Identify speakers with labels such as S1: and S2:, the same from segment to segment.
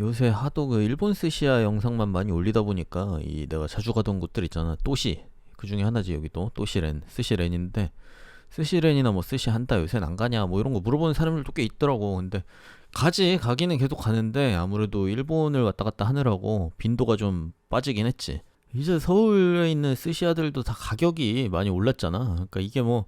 S1: 요새 하도 그 일본 스시야 영상만 많이 올리다 보니까 이 내가 자주 가던 곳들 있잖아. 또시. 그 중에 하나지 여기 또 또시렌. 스시렌인데 스시렌이나 뭐 스시 한다 요새는 안 가냐 뭐 이런 거 물어보는 사람들도 꽤 있더라고. 근데 가지 가기는 계속 가는데 아무래도 일본을 왔다 갔다 하느라고 빈도가 좀 빠지긴 했지. 이제 서울에 있는 스시야들도 다 가격이 많이 올랐잖아. 그러니까 이게 뭐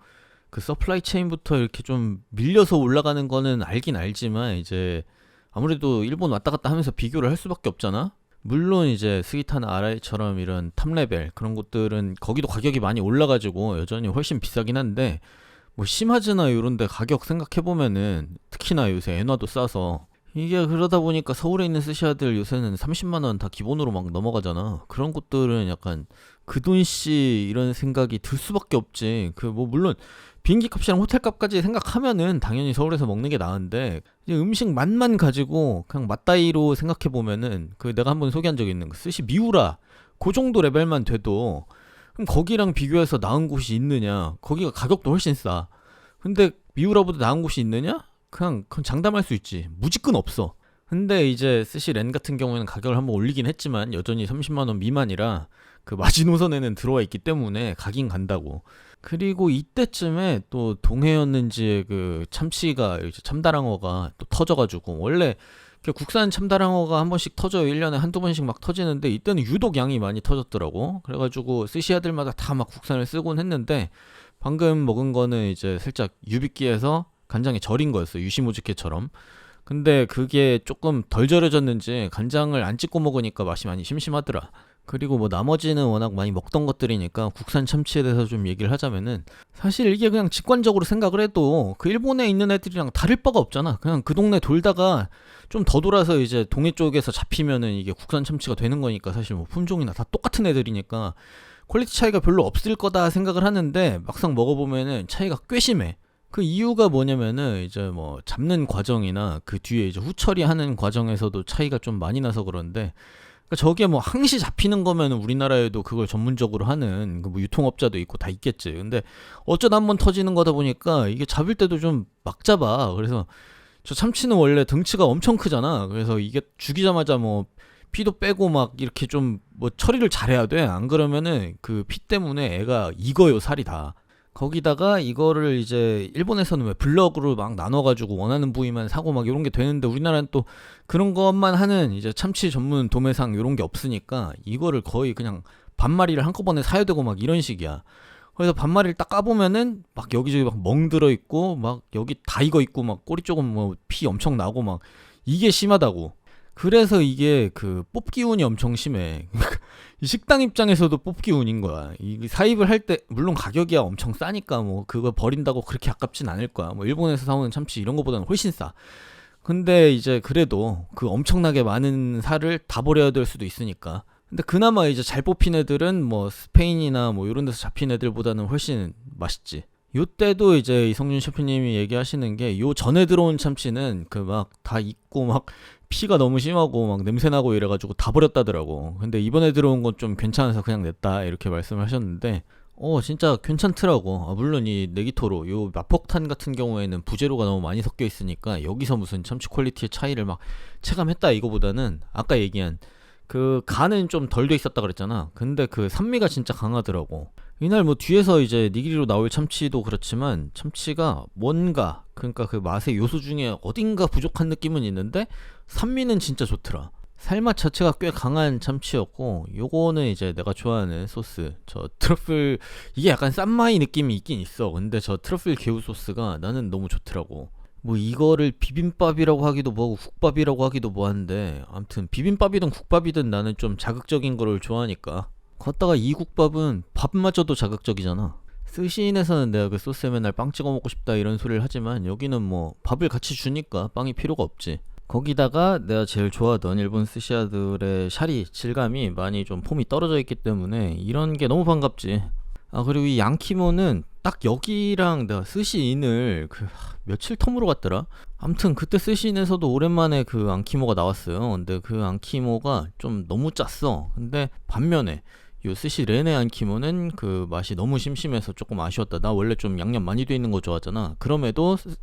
S1: 그 서플라이 체인부터 이렇게 좀 밀려서 올라가는 거는 알긴 알지만 이제 아무래도 일본 왔다 갔다 하면서 비교를 할 수밖에 없잖아. 물론 이제 스기타나 아라이처럼 이런 탑레벨 그런 곳들은 거기도 가격이 많이 올라가지고 여전히 훨씬 비싸긴 한데 뭐 시마즈나 이런 데 가격 생각해 보면은 특히나 요새 엔화도 싸서 이게 그러다 보니까 서울에 있는 스시야들 요새는 30만 원 다 기본으로 막 넘어가잖아. 그런 곳들은 약간 그 돈 씨 이런 생각이 들 수밖에 없지. 그 뭐 물론 비행기 값이랑 호텔 값까지 생각하면은 당연히 서울에서 먹는 게 나은데 음식 맛만 가지고 그냥 맛다이로 생각해 보면은 그 내가 한번 소개한 적 있는 그 스시 미우라 그 정도 레벨만 돼도 그럼 거기랑 비교해서 나은 곳이 있느냐? 거기가 가격도 훨씬 싸. 근데 미우라보다 나은 곳이 있느냐? 그냥 그건 장담할 수 있지. 무지끈 없어. 근데 이제 스시 렌 같은 경우에는 가격을 한번 올리긴 했지만 여전히 30만 원 미만이라 그 마지노선에는 들어와 있기 때문에 가긴 간다고. 그리고 이때쯤에 또 동해였는지 그 참치가 이제 참다랑어가 또 터져가지고 원래 그 국산 참다랑어가 한 번씩 터져요. 1년에 한두 번씩 막 터지는데 이때는 유독 양이 많이 터졌더라고. 그래가지고 스시야들마다 다 막 국산을 쓰곤 했는데 방금 먹은 거는 이제 살짝 유비끼에서 간장에 절인 거였어요. 유시무즈케처럼. 근데 그게 조금 덜 절여졌는지 간장을 안 찍고 먹으니까 맛이 많이 심심하더라. 그리고 뭐 나머지는 워낙 많이 먹던 것들이니까 국산 참치에 대해서 좀 얘기를 하자면은 사실 이게 그냥 직관적으로 생각을 해도 그 일본에 있는 애들이랑 다를 바가 없잖아. 그냥 그 동네 돌다가 좀 더 돌아서 이제 동해 쪽에서 잡히면은 이게 국산 참치가 되는 거니까 사실 뭐 품종이나 다 똑같은 애들이니까 퀄리티 차이가 별로 없을 거다 생각을 하는데 막상 먹어보면은 차이가 꽤 심해. 그 이유가 뭐냐면은 이제 뭐 잡는 과정이나 그 뒤에 이제 후처리하는 과정에서도 차이가 좀 많이 나서 그런데 그러니까 저게 뭐 항시 잡히는 거면 우리나라에도 그걸 전문적으로 하는 그 뭐 유통업자도 있고 다 있겠지. 근데 어쩌다 한번 터지는 거다 보니까 이게 잡을 때도 좀 막 잡아. 그래서 저 참치는 원래 덩치가 엄청 크잖아. 그래서 이게 죽이자마자 뭐 피도 빼고 막 이렇게 좀 뭐 처리를 잘해야 돼. 안 그러면은 그 피 때문에 애가 익어요 살이 다. 거기다가 이거를 이제 일본에서는 왜 블럭으로 막 나눠가지고 원하는 부위만 사고 막 이런 게 되는데 우리나라는 또 그런 것만 하는 이제 참치 전문 도매상 이런 게 없으니까 이거를 거의 그냥 반마리를 한꺼번에 사야 되고 막 이런 식이야. 그래서 반마리를 딱 까보면은 막 여기저기 막 멍 들어 있고 막 여기 다 익어 있고 막 꼬리 쪽은 뭐 피 엄청 나고 막 이게 심하다고. 그래서 이게 그 뽑기 운이 엄청 심해. 이 식당 입장에서도 뽑기 운인 거야. 이 사입을 할 때 물론 가격이야 엄청 싸니까 뭐 그거 버린다고 그렇게 아깝진 않을 거야. 뭐 일본에서 사오는 참치 이런 거보다는 훨씬 싸. 근데 이제 그래도 그 엄청나게 많은 살을 다 버려야 될 수도 있으니까. 근데 그나마 이제 잘 뽑힌 애들은 뭐 스페인이나 뭐 이런 데서 잡힌 애들보다는 훨씬 맛있지. 요때도 이제 이성준 셰프님이 얘기하시는 게 요 전에 들어온 참치는 그 막 다 익고 막 피가 너무 심하고 막 냄새나고 이래가지고 다 버렸다더라고. 근데 이번에 들어온 건 좀 괜찮아서 그냥 냈다 이렇게 말씀을 하셨는데 어 진짜 괜찮더라고. 아, 물론 이 네기토로 요 마폭탄 같은 경우에는 부재료가 너무 많이 섞여 있으니까 여기서 무슨 참치 퀄리티의 차이를 막 체감했다 이거보다는 아까 얘기한 그 간은 좀 덜 돼 있었다 그랬잖아. 근데 그 산미가 진짜 강하더라고. 이날 뭐 뒤에서 이제 니기리로 나올 참치도 그렇지만 참치가 뭔가 그러니까 그 맛의 요소 중에 어딘가 부족한 느낌은 있는데 산미는 진짜 좋더라. 살맛 자체가 꽤 강한 참치였고 요거는 이제 내가 좋아하는 소스. 저 트러플 이게 약간 쌈마이 느낌이 있긴 있어. 근데 저 트러플 개우 소스가 나는 너무 좋더라고. 뭐 이거를 비빔밥이라고 하기도 뭐하고 국밥이라고 하기도 뭐한데 아무튼 비빔밥이든 국밥이든 나는 좀 자극적인 거를 좋아하니까 걷다가 이 국밥은 밥마저도 자극적이잖아 스시인에서는 내가 그 소스에 맨날 빵 찍어 먹고 싶다 이런 소리를 하지만 여기는 뭐 밥을 같이 주니까 빵이 필요가 없지 거기다가 내가 제일 좋아하던 일본 스시야들의 샤리 질감이 많이 좀 폼이 떨어져 있기 때문에 이런 게 너무 반갑지. 아 그리고 이 양키모는 딱 여기랑 내가 스시인을 그 며칠 텀으로 갔더라. 아무튼 그때 스시인에서도 오랜만에 그 안키모가 나왔어요. 근데 그 안키모가 좀 너무 짰어. 근데 반면에 요 스시 렌에 안키모는 그 맛이 너무 심심해서 조금 아쉬웠다. 나 원래 좀 양념 많이 돼 있는 거 좋아하잖아. 그럼에도 스-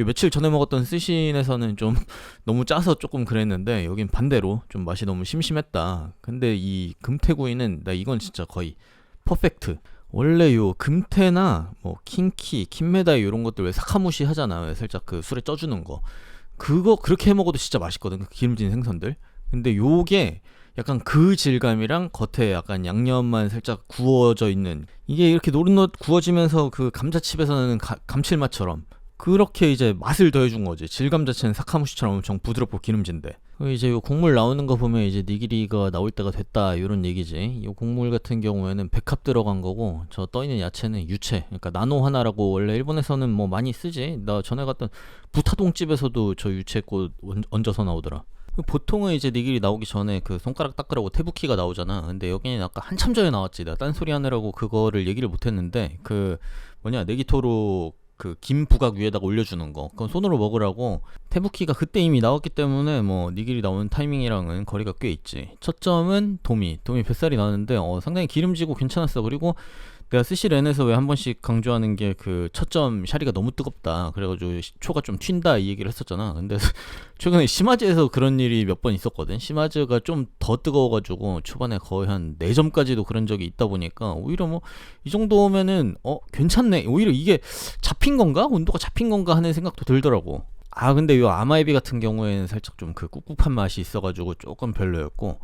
S1: 요 며칠 전에 먹었던 스시에서는 좀 너무 짜서 조금 그랬는데 여긴 반대로 좀 맛이 너무 심심했다. 근데 이 금태구이는 나 이건 진짜 거의 퍼펙트. 원래 요 금태나 뭐 킹키, 킨메다이 이런 것들 왜 사카무시 하잖아. 왜 살짝 그 술에 쪄주는 거. 그거 그렇게 해 먹어도 진짜 맛있거든. 그 기름진 생선들. 근데 요게 약간 그 질감이랑 겉에 약간 양념만 살짝 구워져 있는 이게 이렇게 노릇노릇 구워지면서 그 감자칩에서 나는 가- 감칠맛처럼 그렇게 이제 맛을 더해준 거지. 질감 자체는 사카무시처럼 엄청 부드럽고 기름진데. 그 이제 요 국물 나오는 거 보면 이제 니기리가 나올 때가 됐다 이런 얘기지. 이 국물 같은 경우에는 백합 들어간 거고 저 떠 있는 야채는 유채. 그러니까 나노 하나라고 원래 일본에서는 뭐 많이 쓰지. 나 전에 갔던 부타동 집에서도 저 유채꽃 얹- 얹어서 나오더라. 그 보통은 이제 니길이 나오기 전에 그 손가락 닦으라고 태부키가 나오잖아. 근데 여기는 아까 한참 전에 나왔지. 내가 딴소리 하느라고 그거를 얘기를 못했는데 그 뭐냐 네기토로 그 김 부각 위에다가 올려주는 거. 그건 손으로 먹으라고 태부키가 그때 이미 나왔기 때문에 뭐 니길이 나오는 타이밍이랑은 거리가 꽤 있지. 첫 점은 도미. 도미 뱃살이 나는데 어, 상당히 기름지고 괜찮았어. 그리고 내가 스시렌에서 왜 한 번씩 강조하는 게 그 첫점 샤리가 너무 뜨겁다. 그래가지고 시- 초가 좀 튄다 이 얘기를 했었잖아. 근데 최근에 시마즈에서 그런 일이 몇 번 있었거든. 시마즈가 좀 더 뜨거워가지고 초반에 거의 한 4점까지도 그런 적이 있다 보니까 오히려 뭐 이 정도면은 어 괜찮네. 오히려 이게 잡힌 건가? 온도가 잡힌 건가 하는 생각도 들더라고. 아 근데 요 아마에비 같은 경우에는 살짝 좀 그 꿉꿉한 맛이 있어가지고 조금 별로였고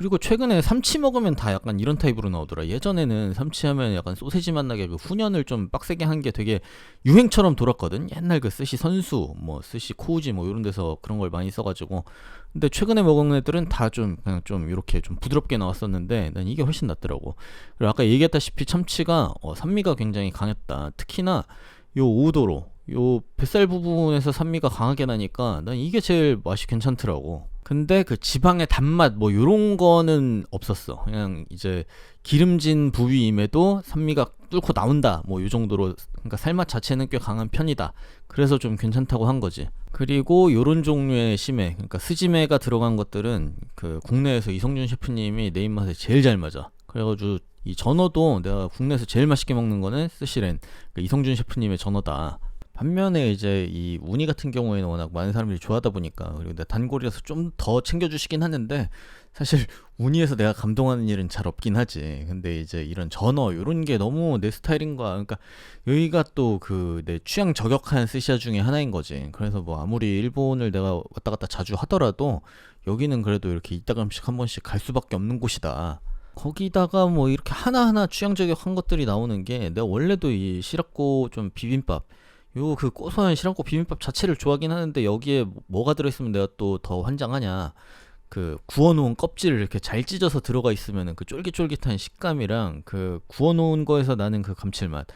S1: 그리고 최근에 삼치 먹으면 다 약간 이런 타입으로 나오더라. 예전에는 삼치 하면 약간 소세지 맛 나게 그 훈연을 좀 빡세게 한 게 되게 유행처럼 돌았거든. 옛날 그 스시 선수, 뭐 스시 코우지 뭐 이런 데서 그런 걸 많이 써가지고. 근데 최근에 먹은 애들은 다 좀 그냥 좀 이렇게 좀 부드럽게 나왔었는데 난 이게 훨씬 낫더라고. 그리고 아까 얘기했다시피 참치가 어, 산미가 굉장히 강했다. 특히나 요 오도로 요 뱃살 부분에서 산미가 강하게 나니까 난 이게 제일 맛이 괜찮더라고. 근데 그 지방의 단맛 뭐 요런 거는 없었어. 그냥 이제 기름진 부위임에도 산미가 뚫고 나온다. 뭐 요 정도로 그러니까 살맛 자체는 꽤 강한 편이다. 그래서 좀 괜찮다고 한 거지. 그리고 요런 종류의 심해, 그러니까 스지메가 들어간 것들은 그 국내에서 이성준 셰프님이 내 입맛에 제일 잘 맞아. 그래가지고 이 전어도 내가 국내에서 제일 맛있게 먹는 거는 스시렌, 그러니까 이성준 셰프님의 전어다. 반면에 이제 이 우니 같은 경우에는 워낙 많은 사람들이 좋아하다 보니까 그리고 내가 단골이라서 좀 더 챙겨주시긴 하는데 사실 우니에서 내가 감동하는 일은 잘 없긴 하지. 근데 이제 이런 전어 이런 게 너무 내 스타일인 거야. 그러니까 여기가 또 그 내 취향 저격한 스시야 중에 하나인 거지. 그래서 뭐 아무리 일본을 내가 왔다 갔다 자주 하더라도 여기는 그래도 이렇게 이따금씩 한 번씩 갈 수밖에 없는 곳이다. 거기다가 뭐 이렇게 하나하나 취향 저격한 것들이 나오는 게 내가 원래도 이 시락고 좀 비빔밥 요 그 고소한 시락고 비빔밥 자체를 좋아하긴 하는데 여기에 뭐가 들어있으면 내가 또 더 환장하냐. 그 구워놓은 껍질을 이렇게 잘 찢어서 들어가 있으면은 그 쫄깃쫄깃한 식감이랑 그 구워놓은 거에서 나는 그 감칠맛.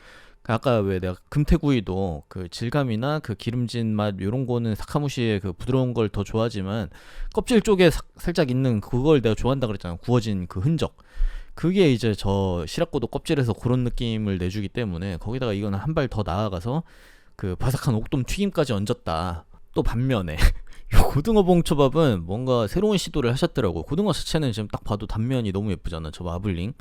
S1: 그 아까 왜 내가 금태구이도 그 질감이나 그 기름진 맛 요런 거는 사카무시의 그 부드러운 걸 더 좋아하지만 껍질 쪽에 사- 살짝 있는 그걸 내가 좋아한다 그랬잖아. 구워진 그 흔적. 그게 이제 저 시락고도 껍질에서 그런 느낌을 내주기 때문에 거기다가 이거는 한발 더 나아가서 그 바삭한 옥돔 튀김까지 얹었다. 또 반면에 요 고등어 봉초밥은 뭔가 새로운 시도를 하셨더라고. 고등어 자체는 지금 딱 봐도 단면이 너무 예쁘잖아. 저 마블링.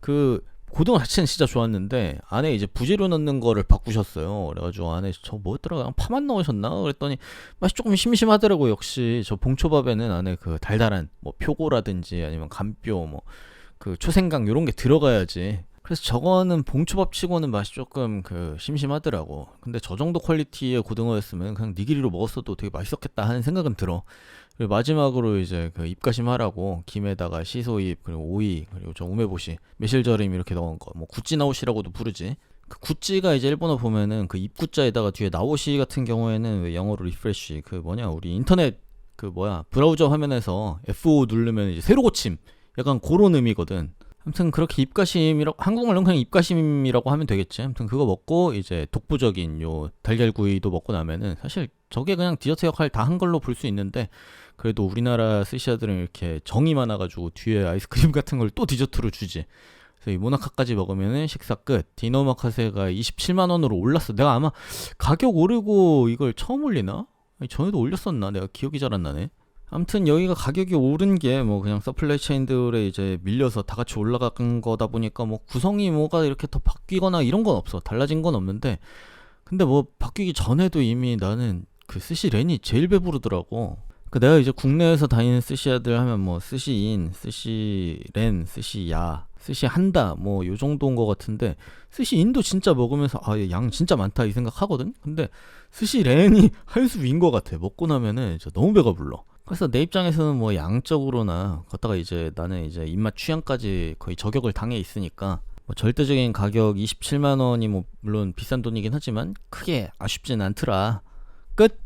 S1: 그 고등어 자체는 진짜 좋았는데 안에 이제 부재료 넣는 거를 바꾸셨어요. 그래가지고 안에 저 뭐였더라? 파만 넣으셨나? 그랬더니 맛이 조금 심심하더라고. 역시 저 봉초밥에는 안에 그 달달한 뭐 표고라든지 아니면 감뼈 뭐 그 초생강 요런 게 들어가야지. 그래서 저거는 봉초밥 치고는 맛이 조금 그 심심하더라고. 근데 저 정도 퀄리티의 고등어였으면 그냥 니기리로 먹었어도 되게 맛있었겠다 하는 생각은 들어. 그리고 마지막으로 이제 그 입가심 하라고 김에다가 시소잎 그리고 오이 그리고 저 우메보시 매실절임 이렇게 넣은 거. 뭐 구찌나오시라고도 부르지. 그 구찌가 이제 일본어 보면은 그 입구자에다가 뒤에 나오시 같은 경우에는 왜 영어로 리프레쉬 그 뭐냐 우리 인터넷 그 뭐야 브라우저 화면에서 F5 누르면 이제 새로 고침 약간 그런 의미거든. 아무튼 그렇게 입가심이라고 한국말로는 그냥 입가심이라고 하면 되겠지. 아무튼 그거 먹고 이제 독보적인 요 달걀구이도 먹고 나면은 사실 저게 그냥 디저트 역할 다 한 걸로 볼 수 있는데 그래도 우리나라 스시야들은 이렇게 정이 많아가지고 뒤에 아이스크림 같은 걸 또 디저트로 주지. 그래서 이 모나카까지 먹으면은 식사 끝. 디노마카세가 27만 원으로 올랐어. 내가 아마 가격 오르고 이걸 처음 올리나? 아니, 전에도 올렸었나? 내가 기억이 잘 안 나네. 아무튼 여기가 가격이 오른 게 뭐 그냥 서플라이 체인들에 이제 밀려서 다 같이 올라간 거다 보니까 뭐 구성이 뭐가 이렇게 더 바뀌거나 이런 건 없어. 달라진 건 없는데 근데 뭐 바뀌기 전에도 이미 나는 그 스시 렌이 제일 배부르더라고. 그 내가 이제 국내에서 다니는 스시야들 하면 뭐 스시인, 스시렌, 스시야, 스시한다 뭐 요 정도인 것 같은데 스시인도 진짜 먹으면서 아 양 진짜 많다 이 생각하거든. 근데 스시렌이 할 수인 것 같아. 먹고 나면은 진짜 너무 배가 불러. 그래서 내 입장에서는 뭐 양적으로나 걷다가 이제 나는 이제 입맛 취향까지 거의 저격을 당해 있으니까 뭐 절대적인 가격 27만 원이 뭐 물론 비싼 돈이긴 하지만 크게 아쉽진 않더라. 끝.